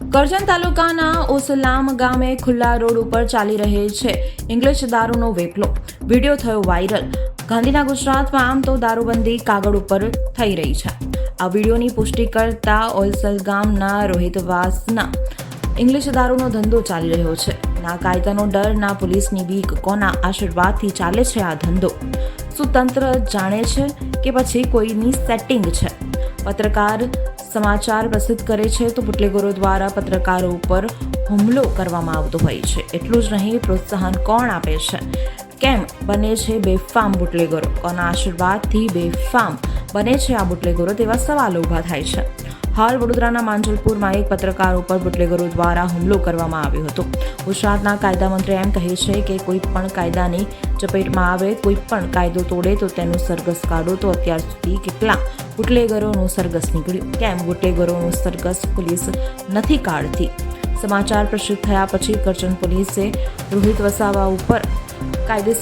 કરજણ તાલુકાના ઓસલામ ગામે ખુલ્લા રોડ ઉપર ચાલી રહે છે ઇંગ્લિશ દારૂનો વેપલો. વીડિયો થયો વાયરલ. ગાંધીના ગુજરાતમાં આમ તો દારૂબંધી કાગળ ઉપર થઈ રહી છે. આ વિડીયોની પુષ્ટિ કરતા ઓલસલ ગામના રોહિતવાસના ઇંગ્લિશ દારૂનો ધંધો ચાલી રહ્યો છે. ના કાયદાનો ડર, ના પોલીસની બીક, કોના આશીર્વાદથી ચાલે છે આ ધંધો? શું તંત્ર જાણે છે કે પછી કોઈની સેટિંગ છે? પત્રકાર સમાચાર પ્રસિદ્ધ કરે છે તો બુટલેગોરો દ્વારા પત્રકારો ઉપર હુમલો કરવામાં આવતો હોય છે. એટલું જ નહીં, પ્રોત્સાહન કોણ આપે છે? કેમ બને છે બેફામ બુટલેગોરો? કોના આશીર્વાદથી બેફામ બને છે આ બુટલેગોરો? તેવા સવાલો ઊભા થાય છે. હાલ વડોદરાના માંજલપુરમાં એક પત્રકાર ઉપર બુટલેગરો દ્વારા હુમલો કરવામાં આવ્યો હતો. ગુજરાતના કાયદા મંત્રી એમ કહે છે કે કોઈ પણ કાયદાની ચપેટમાં આવે, કોઈ પણ કાયદો તોડે તો તેનું સરઘસ કાઢો. તો અત્યાર સુધી કેટલા બુટલેગરોનું સરઘસ નીકળ્યું. કેમ બુટલેગરોનું સરઘસ પોલીસ નથી કાઢતી? સમાચાર પ્રસિદ્ધ થયા પછી કરજણ પોલીસે રોહિત વસાવા ઉપર કાયદેસર